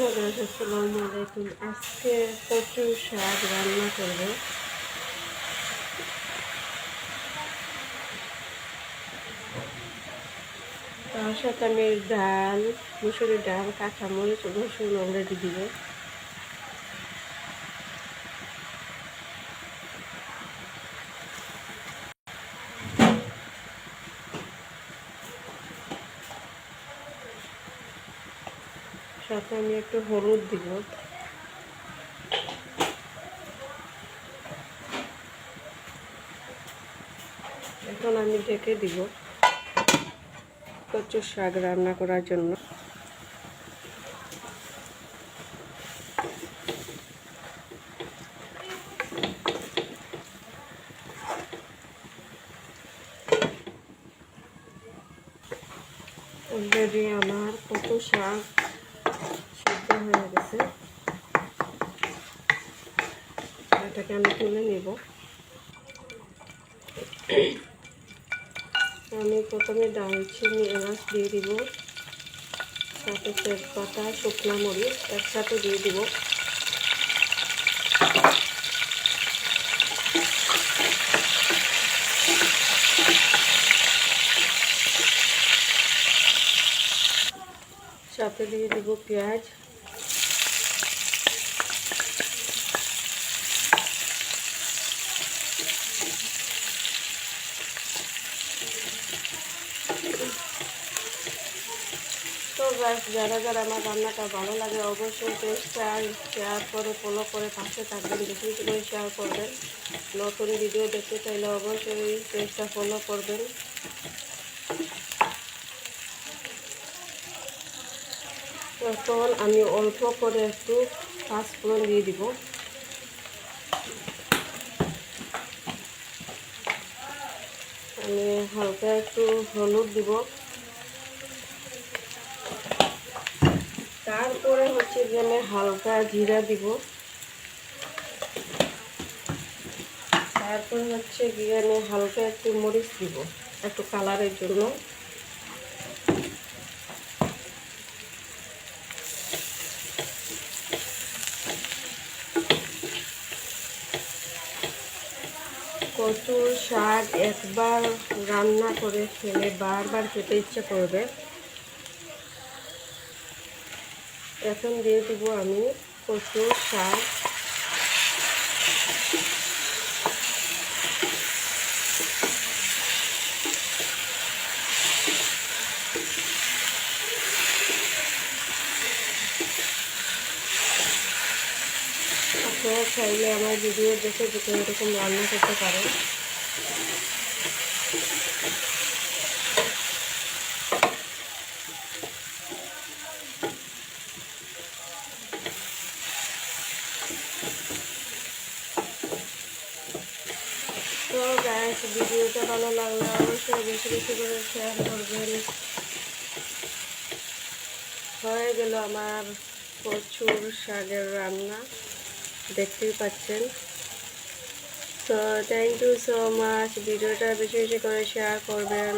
আসসালামু আলাইকুম আজকে প্রচুর শাক রান্না করব তার সাথে আমি ডাল, মুসুরের ডাল, কাঁচামরিচ, রসুন অলরেডি দিব সাথে আমি একটু হলুদ দিব। এখন আমি ঢেকে দিব কচু শাক রান্না করার জন্য। অলরেডি আমার কচু শাক সিদ্ধ হয়ে গেছে। এটাকে আমি তুলে নেব। আমি প্রথমে ডালচিনি এলাচ দিয়ে দিব। সাথে তেজপাতা, শুকনো মরিচ একসাথে দিয়ে দিব। সাথে দিয়ে দিব পেঁয়াজ। তো যারা যারা আমার রান্নাটা ভালো লাগে অবশ্যই পেজটা শেয়ার করে ফলো করে পাশে থাকবেন। বেশি করে শেয়ার করবেন। নতুন ভিডিও দেখতে চাইলে অবশ্যই পেজটা ফলো করবেন। তখন আমি অল্প করে একটু পাঁচফোড়ন দিয়ে দিব। আমি হালকা একটু হলুদ দিব। তারপরে হচ্ছে যে আমি হালকা জিরা দিব। তারপর হচ্ছে গিয়ে আমি হালকা একটু মরিচ দিব, একটু কালারের জন্য। কচুর শাক একবার রান্না করে খেলে বারবার খেতে ইচ্ছে করবে। এখন দিয়ে দিব আমি কচুর শাক। আপনারা চাইলে আমার ভিডিও দেখে দেখে এরকম রান্না করতে পারেন। তো গ্যাস ভিডিওটা ভালো লাগলে অবশ্যই বেশি বেশি করে শেয়ার করবেন। হয়ে গেল আমার প্রচুর শাকের রান্না, দেখতেই পাচ্ছেন। তো থ্যাংক ইউ সো মাচ ভিডিওটা বেশি বেশি করে শেয়ার করবেন।